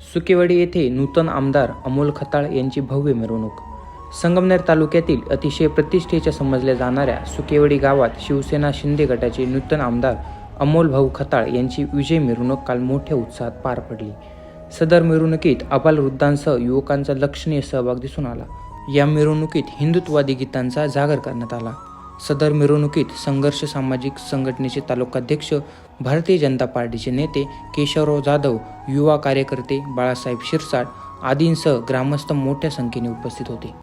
सुकेवाडी येथे नूतन आमदार अमोल खताळ यांची भव्य मिरवणूक. संगमनेर तालुक्यातील अतिशय प्रतिष्ठेच्या समजल्या जाणाऱ्या सुकेवाडी गावात शिवसेना शिंदे गटाचे नूतन आमदार अमोल भाऊ खताळ यांची विजय मिरवणूक काल मोठ्या उत्साहात पार पडली. सदर मिरवणुकीत अबालवृद्धांसह युवकांचा लक्षणीय सहभाग दिसून आला. या मिरवणुकीत हिंदुत्ववादी गीतांचा जागर करण्यात आला. सदर मिरवणुकीत संघर्ष सामाजिक संघटनेचे तालुकाध्यक्ष भारतीय जनता पार्टीचे नेते केशवराव जाधव युवा कार्यकर्ते बाळासाहेब शिरसाट आदींसह ग्रामस्थ मोठ्या संख्येने उपस्थित होते.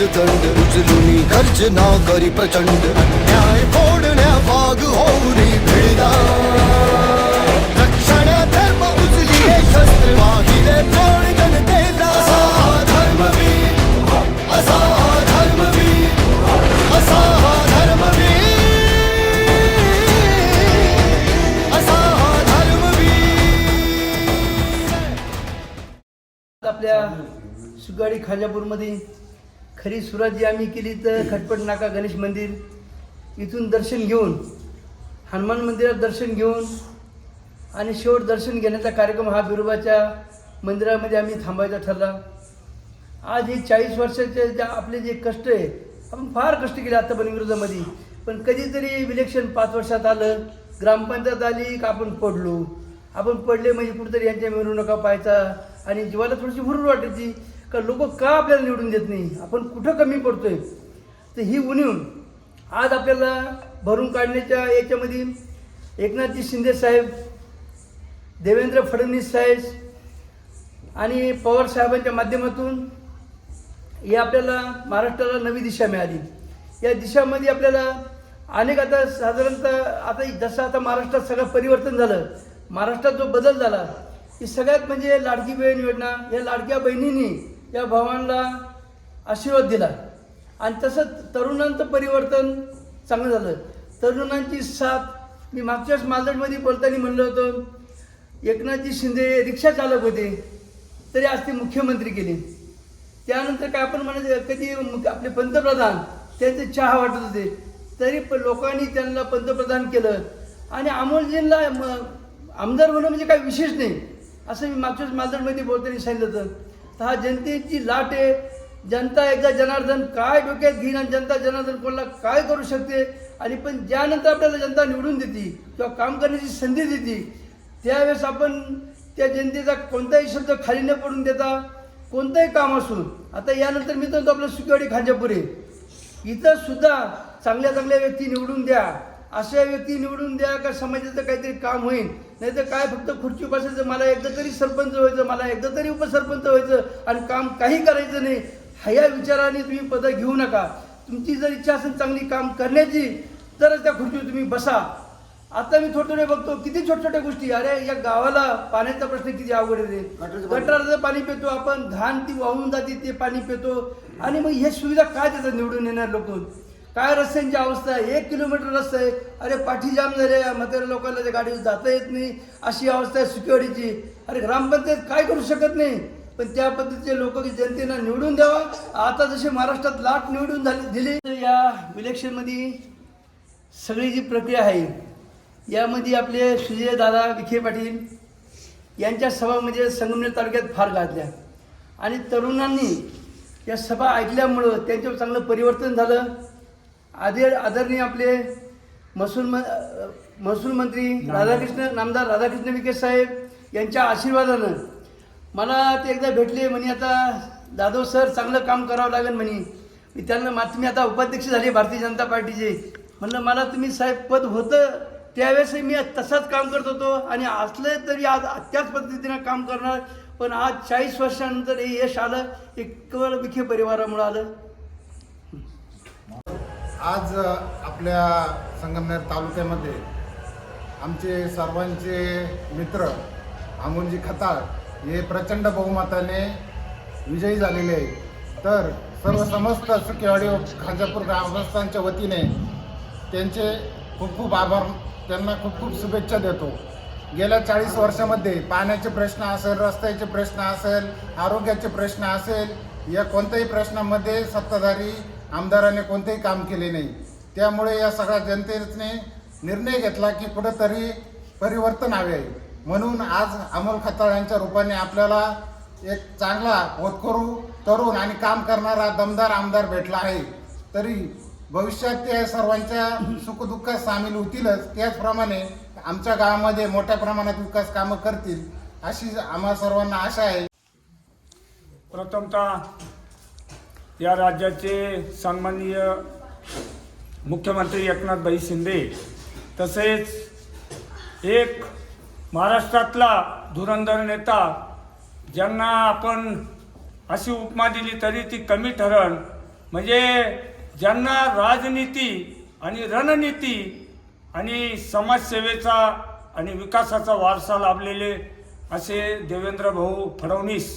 राजदंड उचलून गर्जना करी प्रचंड. न्याय फोडण्या भाग होऊनी भिडला रक्षण धर्म उचली शस्त्र वाहिले प्राण जनतेला असा धर्मवीर असा धर्मवीर असा धर्मवीर आपल्या सुगाडी खाजापूरमध्ये खरी सुरुवात जी आम्ही केली तर खटपट नाका गणेश मंदिर. इथून दर्शन घेऊन हनुमान मंदिरात दर्शन घेऊन आणि शेवट दर्शन घेण्याचा कार्यक्रम हा बिरोबाच्या मंदिरामध्ये आम्ही थांबायचा ठरला. आज हे चाळीस वर्षाचे ज्या आपले जे कष्ट आहे आपण फार कष्ट केले आत्तापर्यंत विरोधामध्ये. पण कधीतरी इलेक्शन पाच वर्षात आलं ग्रामपंचायत आली का आपण पडलो? आपण पडले म्हणजे कुठेतरी यांच्या मिरवणुका पाहायचा. आणि जीवाला थोडीशी हुरूर वाटायची. का लोक का आपल्याला निवडून देत नाही? आपण कुठं कमी पडतोय? तर ही उणीव आज आपल्याला भरून काढण्याच्या याच्यामध्ये एकनाथजी शिंदे साहेब देवेंद्र फडणवीस साहेब आणि पवार साहेबांच्या माध्यमातून हे आपल्याला महाराष्ट्राला नवी दिशा मिळाली. या दिशामध्ये आपल्याला अनेक आता साधारणतः आता जसं आता महाराष्ट्रात सगळं परिवर्तन झालं महाराष्ट्रात जो बदल झाला की सगळ्यात म्हणजे लाडकी बहीण योजना या लाडक्या बहिणींनी या भावांना आशीर्वाद दिला. आणि तसंच तरुणांचं परिवर्तन चांगलं झालं. तरुणांची साथ मी मागच्याच मालदडमध्ये बोलताना म्हणलं होतं एकनाथजी शिंदे रिक्षा चालक होते तरी आज ते मुख्यमंत्री केले त्यानंतर काय आपण म्हणायचं कधी आपले पंतप्रधान त्यांचे चहा वाटत होते तरी पण लोकांनी त्यांना पंतप्रधान केलं. आणि अमोलजींना म- आमदार होणं म्हणजे काही विशेष नाही असं मी मागच्याच मालदडमध्ये बोलताना सांगितलं होतं. तर हा जनतेची लाट आहे. जनता एकदा जनार्दन काय डोक्यात घेईन आणि जनता जनार्दन कोणाला काय करू शकते? आणि पण ज्यानंतर आपल्याला जनता निवडून देते किंवा काम करण्याची संधी देते त्यावेळेस आपण त्या जनतेचा कोणताही शब्द खाली न पडून देता कोणतंही काम असून आता यानंतर मी तो आपलं सुकेवाडी खांजापुरे. इथं सुद्धा चांगल्या चांगल्या व्यक्ती निवडून द्या. अशा व्यक्ती निवडून द्या का समाजाचं काहीतरी काम होईल. नाही तर काय फक्त खुर्ची बसायचं मला एकदा तरी सरपंच व्हायचं मला एकदा तरी उपसरपंच व्हायचं आणि काम काही करायचं नाही ह्या विचाराने तुम्ही पदं घेऊ नका. तुमची जर इच्छा असेल चांगली काम करण्याची तरच त्या खुर्चीवर तुम्ही बसा. आता मी थोडे थोडे बघतो किती छोट्या छोट्या गोष्टी अरे या गावाला पाण्याचा प्रश्न किती अवघड आहे गटाराचं पाणी. पितो आपण घाण ती वाहून जाते ते पाणी पितो. आणि मग हे सुविधा काय त्याचं निवडून येणार लोक? काय रस्त्यांची अवस्था आहे? एक किलोमीटर रस्ता आहे. अरे पाठी जाम झाले. म्हाताऱ्या लोकांना त्या गाडीवर जाता येत नाही. अशी अवस्था आहे सिक्युरिटीची. अरे ग्रामपंचायत काय करू शकत नाही? पण त्या पद्धतीचे लोक की जनतेला निवडून द्यावा. आता जसे महाराष्ट्रात लाट निवडून झाली दिली तर या इलेक्शनमध्ये सगळी जी प्रक्रिया आहे यामध्ये आपले सुजय दादा विखे पाटील यांच्या सभा म्हणजे संगमनेर तालुक्यात फार गाजल्या. आणि तरुणांनी या सभा ऐकल्यामुळं त्यांच्यावर चांगलं परिवर्तन झालं. आदर आदरणीय आपले महसूल म महसूल मंत्री राधाकृष्ण नामदार राधाकृष्ण विखे साहेब यांच्या आशीर्वादानं मला ते एकदा भेटले म्हणे आता जाधव सर चांगलं काम करावं लागेल म्हणे. मी त्यांना मात्र मी आता उपाध्यक्ष झाले भारतीय जनता पार्टीचे. म्हणलं मला तुम्ही साहेब पद होतं त्यावेळेसही मी तसाच काम करत होतो आणि असलं तरी आज त्याच पद्धतीनं काम करणार. पण आज चाळीस वर्षानंतर हे यश आलं एक केवळ विखे परिवारामुळं आलं. आज आपल्या संगमनेर तालुक्यामध्ये आमचे सर्वांचे मित्र अमोलजी खताळ हे प्रचंड बहुमताने विजयी झालेले आहे तर सर्व समस्त सुकेवाडी खाजापूर ग्रामस्थांच्या वतीने त्यांचे खूप खूप आभार त्यांना खूप खूप शुभेच्छा देतो. गेल्या चाळीस वर्षामध्ये पाण्याचे प्रश्न असेल रस्त्याचे प्रश्न असेल आरोग्याचे प्रश्न असेल या कोणत्याही प्रश्नामध्ये सत्ताधारी आमदाराने कोणतेही काम केले नाही. त्यामुळे या सगळ्या जनतेने निर्णय घेतला की कुठंतरी परिवर्तन हवे आहे. म्हणून आज अमोल खताळ यांच्या रूपाने आपल्याला एक चांगला होतकरू तरुण आणि काम करणारा दमदार आमदार भेटला आहे. तरी भविष्यात त्या सर्वांच्या सुखदुःखात सामील होतीलच. त्याचप्रमाणे आमच्या गावामध्ये मोठ्या प्रमाणात विकास कामं करतील अशी आम्हा सर्वांना आशा आहे. प्रथमतः या राज्याचे सन्माननीय मुख्यमंत्री एकनाथभाई शिंदे तसेच एक महाराष्ट्रातला धुरंधर नेता ज्यांना आपण अशी उपमा दिली तरी ती कमी ठरण. म्हणजे ज्यांना राजनीती आणि रणनीती आणि समाजसेवेचा आणि विकासाचा वारसा लाभलेले असे देवेंद्र भाऊ फडणवीस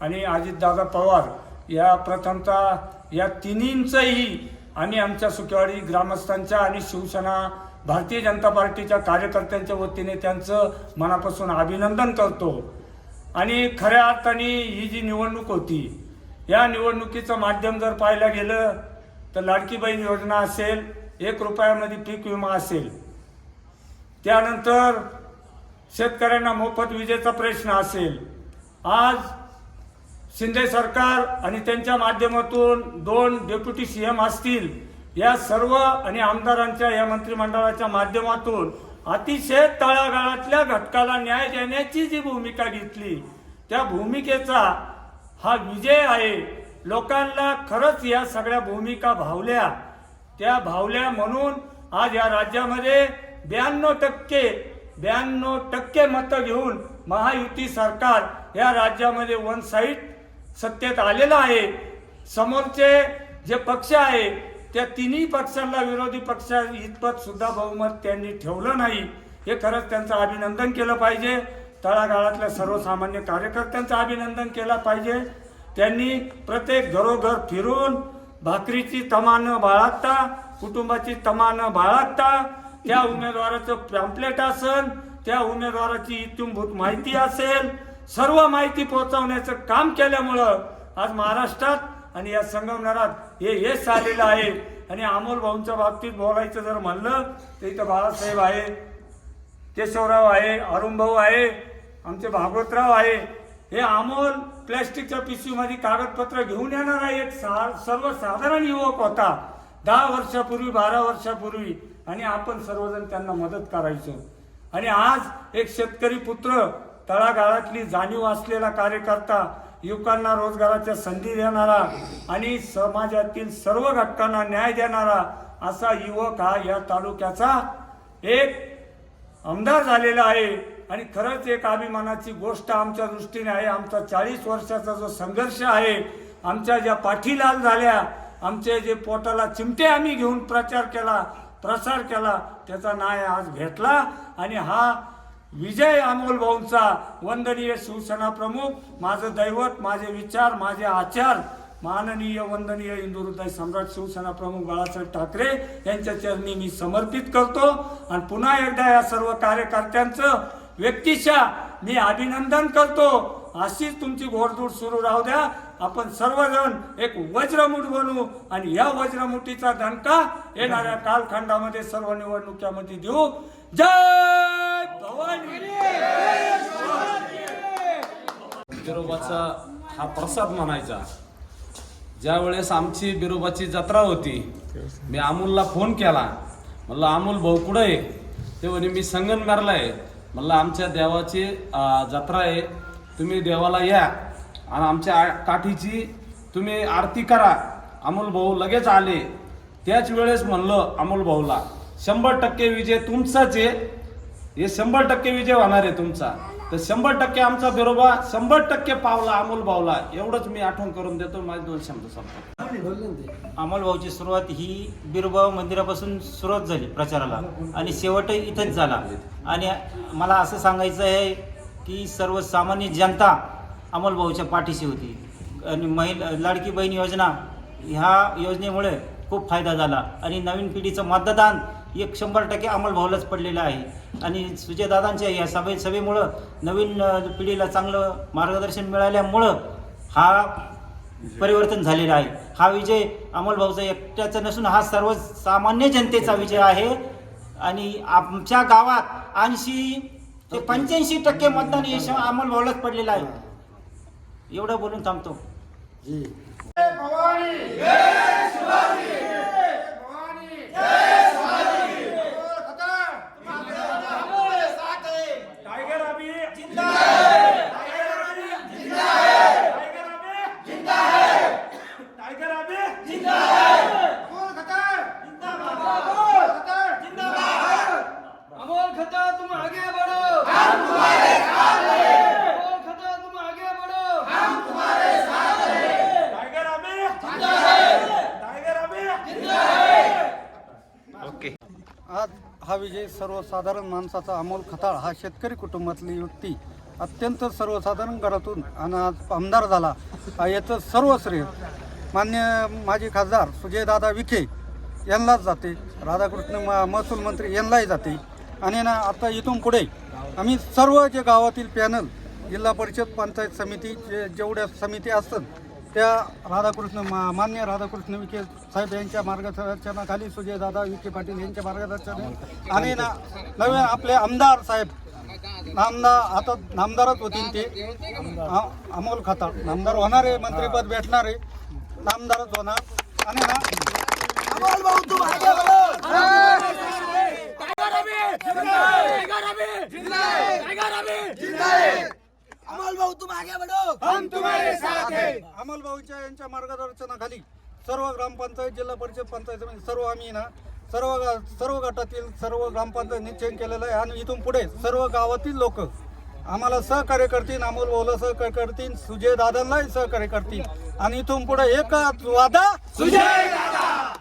आणि अजितदादा पवार या प्रथमतः या तिन्हींचंही आम्ही आमच्या सुकेवाडी ग्रामस्थांच्या आणि शिवसेना भारतीय जनता पार्टीच्या कार्यकर्त्यांच्या वतीने त्यांचं मनापासून अभिनंदन करतो. आणि खऱ्या अर्थाने ही जी निवडणूक होती या निवडणुकीचं माध्यम जर पाहायला गेलं तर लाडकी बहीण योजना असेल एक रुपयामध्ये पीक विमा असेल. त्यानंतर शेतकऱ्यांना मोफत विजेचा प्रश्न असेल. आज शिंदे सरकार आणि त्यांच्या माध्यमातून दोन डेप्युटी सी एम असतील या सर्व आणि आमदारांच्या या मंत्रिमंडळाच्या माध्यमातून अतिशय तळागाळातल्या घटकाला न्याय देण्याची जी भूमिका घेतली त्या भूमिकेचा हा विजय आहे. लोकांना खरंच या सगळ्या भूमिका भावल्या. त्या भावल्या म्हणून आज या राज्यामध्ये ब्याण्णव टक्के ब्याण्णव टक्के मतं घेऊन महायुती सरकार या राज्यामध्ये वन साईड सत्तेत आलेलं आहे. समोरचे जे पक्ष आहे त्या तिन्ही पक्षांना विरोधी पक्ष इतपत सुद्धा बहुमत त्यांनी ठेवलं नाही. हे खरंच त्यांचं अभिनंदन केलं पाहिजे. तळागाळातल्या सर्वसामान्य कार्यकर्त्यांचं अभिनंदन केलं पाहिजे. त्यांनी प्रत्येक घरोघर फिरून भाकरीची तमानं बाळगता कुटुंबाची तमानं बाळगता. त्या उमेदवाराचं पॅम्पलेट असेल त्या उमेदवाराची इत्युंभूत माहिती असेल. सर्व माहिती पोहोचवण्याचं काम केल्यामुळं आज महाराष्ट्रात आणि या संगमनारात हे यश आलेलं आहे. आणि अमोल भाऊंच्या बाबतीत बोलायचं जर म्हणलं तर इथं बाळासाहेब आहे केशवराव आहे अरुणभाऊ आहे आमचे भागवतराव आहे. हे अमोल प्लॅस्टिकच्या पिशवीमध्ये कागदपत्र घेऊन येणारा एक सा सर्वसाधारण युवक होता. दहा वर्षापूर्वी बारा वर्षापूर्वी आणि आपण सर्वजण त्यांना मदत करायचो. आणि आज एक शेतकरी पुत्र तळागाळातली जाणीव असलेला कार्यकर्ता युवकांना रोजगाराच्या संधी देणारा आणि समाजातील सर्व घटकांना न्याय देणारा असा युवक हा या तालुक्याचा एक आमदार झालेला आहे. आणि खरंच एक अभिमानाची गोष्ट आमच्या दृष्टीने आहे. आमचा चाळीस वर्षाचा जो संघर्ष आहे आमच्या ज्या पाठी लाल झाल्या आमचे जे पोटाला चिमटे आम्ही घेऊन प्रचार केला प्रसार केला त्याचा न्याय आज भेटला. आणि हा विजय अमोल भाऊंचा वंदनीय शिवसेना प्रमुख माझं दैवत माझे विचार माझे आचार माननीय वंदनीय हिंदू सम्राट शिवसेना प्रमुख बाळासाहेब ठाकरे यांच्या चरणी मी समर्पित करतो. आणि पुन्हा एकदा या सर्व कार्यकर्त्यांचं व्यक्तिशा मी अभिनंदन करतो. अशीच तुमची घोडदूड सुरू राहू द्या. आपण सर्वजण एक वज्रमुठ बनू आणि या वज्रमुठीचा दणका येणाऱ्या कालखंडामध्ये सर्व निवडणुकीमध्ये देऊ. जय भवानी! बिरोबाचा हा प्रसाद म्हणायचा. ज्या वेळेस आमची बिरोबाची जत्रा होती मी अमोलला फोन केला. म्हणलं अमोल भाऊ कुठं आहे? ते म्हणे मी संगनमेरला आहे. म्हणलं आमच्या देवाची जत्रा आहे. तुम्ही देवाला या. आणि आमच्या आ- काठीची तुम्ही आरती करा. अमोल भाऊ लगेच आले. त्याच वेळेस म्हणलं अमोल भाऊला शंभर टक्के विजय तुमचाच आहे. हे शंभर टक्के विजय होणार आहे तुमचा. तर शंभर टक्के आमचा बिरोबा शंभर टक्के पावला अमोल भाऊला. एवढंच मी आठवण करून देतो माझे दोन शब्द संपतो अमोल भाऊची सुरुवात ही बिरोबा मंदिरापासून सुरुवात झाली प्रचाराला. आणि शेवटही इथंच झाला. आणि मला असं सांगायचं आहे की सर्वसामान्य जनता अमोलभाऊच्या पाठीशी होती. आणि महिला लाडकी बहीण योजना ह्या योजनेमुळे खूप फायदा झाला. आणि नवीन पिढीचं मतदान एक शंभर टक्के अमोल पडलेलं आहे. आणि सुजयदादांच्या या सभे सभेमुळं नवीन पिढीला चांगलं मार्गदर्शन मिळाल्यामुळं हा परिवर्तन झालेलं आहे. हा विजय अमोल एकट्याचा नसून हा सर्व सामान्य जनतेचा विजय आहे. आणि आमच्या गावात ऐंशी ते पंच्याऐंशी टक्के मतदान हे श- पडलेलं आहे. एवढं बोलून थांबतो. टायगर अभी टायगर अभी टायगर अभी टायगर अभी अमोल खता तुम आगे बढ़ो हम तुम्हारे साथ हैं अमोल खता तुम आगे बढ़ो टायगर अभी टायगर अभी आज हा विजय सर्वसाधारण माणसाचा अमोल खताळ हा शेतकरी कुटुंबातली व्यक्ती अत्यंत सर्वसाधारण घरातून आणि आज आमदार झाला. आ याचं सर्व श्रेय मान्य माजी खासदार सुजयदादा विखे यांनाच जाते. राधाकृष्ण म महसूल मंत्री यांनाही जाते. आणि ना आता इथून पुढे आम्ही सर्व जे गावातील पॅनल जिल्हा परिषद पंचायत समिती जे जेवढ्या समिती असतात त्या राधाकृष्ण मा मान्य राधाकृष्ण विखे साहेब यांच्या मार्गदर्शनाखाली सुजयदादा विखे पाटील यांच्या मार्गदर्शनाने आणि ना नवीन आपले आमदार साहेब नामदार आता नामदारच होतील ते अमोल खताळ नामदार होणार आहे मंत्रीपद भेटणार आहे नामदारच होणार आणि ना अमोल भाऊ तुम आगे बढ़ो हम तुम्हारे साथ हैं. अमोल भाऊच्या यांच्या मार्गदर्शनाखाली सर्व ग्रामपंचायत जिल्हा परिषद पंचायत समिती सर्व आम्ही ना सर्व गा- सर्व गटातील सर्व ग्रामपंचायत निश्चय केलेलं आहे. आणि इथून पुढे सर्व गावातील लोक आम्हाला सहकार्य करतील अमोल भाऊला सहकार्य करतील सुजय दादांनाही सहकार्य करतील. आणि इथून पुढे एकच वादा सुजय दादा!